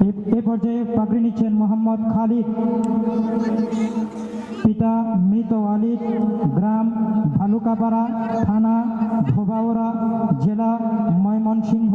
এ- পর্যায়ে পাগড়ি নিচ্ছেন মোহাম্মদ খালিদ, পিতা মৃত আলিদ গ্রাম ভালুকাপাড়া, থানা ধোবাওড়া জেলা ময়মনসিংহ।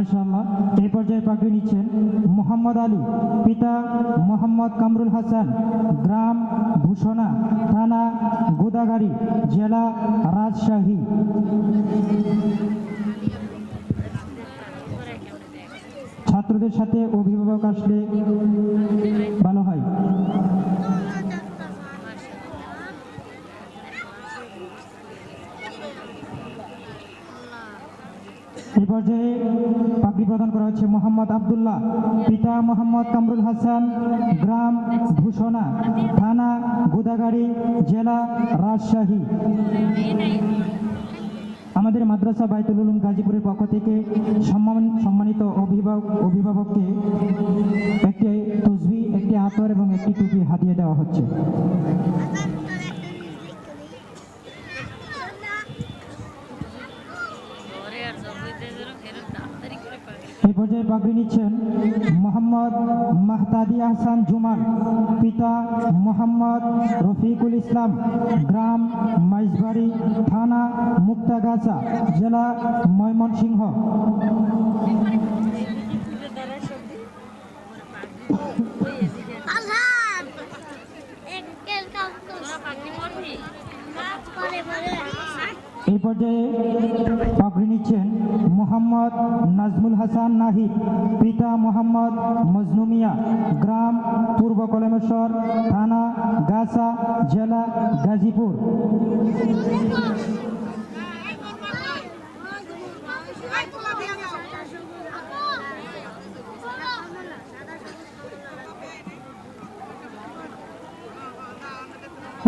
মার্শাল্লাহ এই পর্যায়ে পাখি নিচ্ছেন মোহাম্মদ আলী, পিতা মোহাম্মদ কামরুল হাসান, গ্রাম ভূষণা, থানা গোদাগাড়ি, জেলা রাজশাহী। ছাত্রদের সাথে অভিভাবক আসলে এই পর্যায়ে পাগড়ি প্রদান করা হচ্ছে মোহাম্মদ আবদুল্লাহ, পিতা মোহাম্মদ কামরুল হাসান, গ্রাম ভূষণা, থানা গোদাগাড়ি, জেলা রাজশাহী। আমাদের মাদ্রাসা বাইতুল উলুম গাজীপুরের পক্ষ থেকে সম্মান সম্মানিত অভিভাবক অভিভাবককে একটি তসবি, একটি আতর এবং একটি টুপি হাতিয়ে দেওয়া হচ্ছে। এই পর্যায়ে পাগড়ি নিচ্ছেন মোহাম্মদ মাহতাদি আহসান জুমান পিতা মোহাম্মদ রফিকুল ইসলাম গ্রাম মাইজবাড়ি থানা মুক্তাগাছা জেলা ময়মনসিংহ। আল্লাহ! একের কাজ তোরা পাগড়ি পরবি করে বলে এই পর্যায়ে পাগড়ি নিচ্ছেন মোহাম্মদ নাজমুল হাসান নাহিদ পিতা মোহাম্মদ মজনুমিয়া গ্রাম পূর্ব কলেমেশ্বর, থানা গাছা, জেলা গাজীপুর।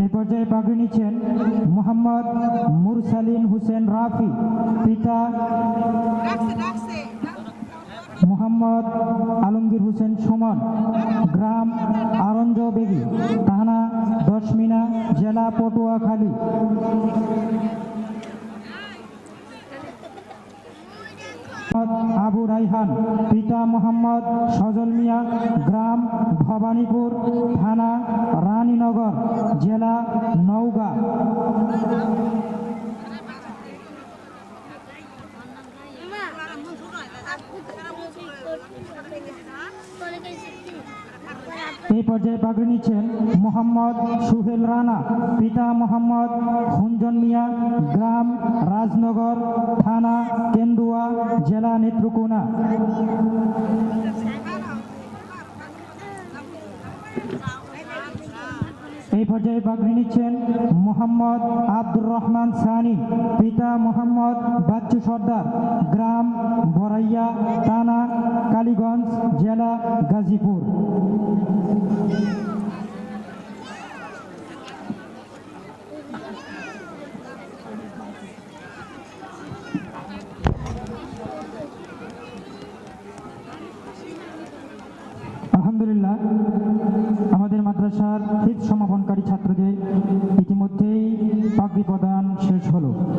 এই পর্যায়ে পাগড়ি নিচ্ছেন মোহাম্মদ মুরসালিন হোসেন রাফি, পিতা মোহাম্মদ আলমগীর হোসেন সুমন, গ্রাম আরঞ্জ বেগি, থানা দশমিনা, জেলা পটুয়াখালী। আবু রাইহান, পিতা মোহাম্মদ সজল মিয়া, গ্রাম ভবানীপুর, থানা এই পর্যায়ে পাগড়ি নিচ্ছেন মোহাম্মদ সুহেল রানা, পিতা মোহাম্মদ হুঞ্জন মিয়া, গ্রাম রাজনগর, থানা কেন্দুয়া, জেলা নেত্রকোনা। এই পর্যায়ে পাগড়ি নিচ্ছেন মোহাম্মদ রহমান সানি, পিতা মোহাম্মদ বাচ্চু সর্দার, গ্রাম বরাইয়া থানা কালীগঞ্জ, জেলা গাজীপুর। আলহামদুলিল্লাহ, আমাদের মাদ্রাসার হিত সমাপনকারী ছাত্রদের ইতিমধ্যেই প্রদান শেষ হলো।